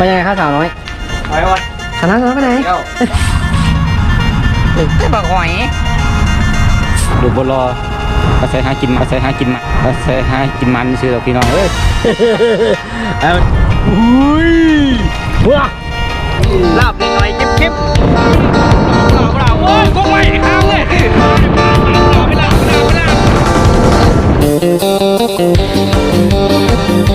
ไปยังไงครับสาวน้อยไปวัสชนะกัยไปไหนเที่ยวไปบักหอยดูบอลรมาใส่หากินมาใส่หากินมามาใส่หากินมันซื้อดอกพี่น้องเอ้ยเอาอุ้ยว้าลาบเล็กน้อยเก็บๆหล่อล่าโอ้ยก็ไม่ห้ามเลยล่อลาบลาบลาบ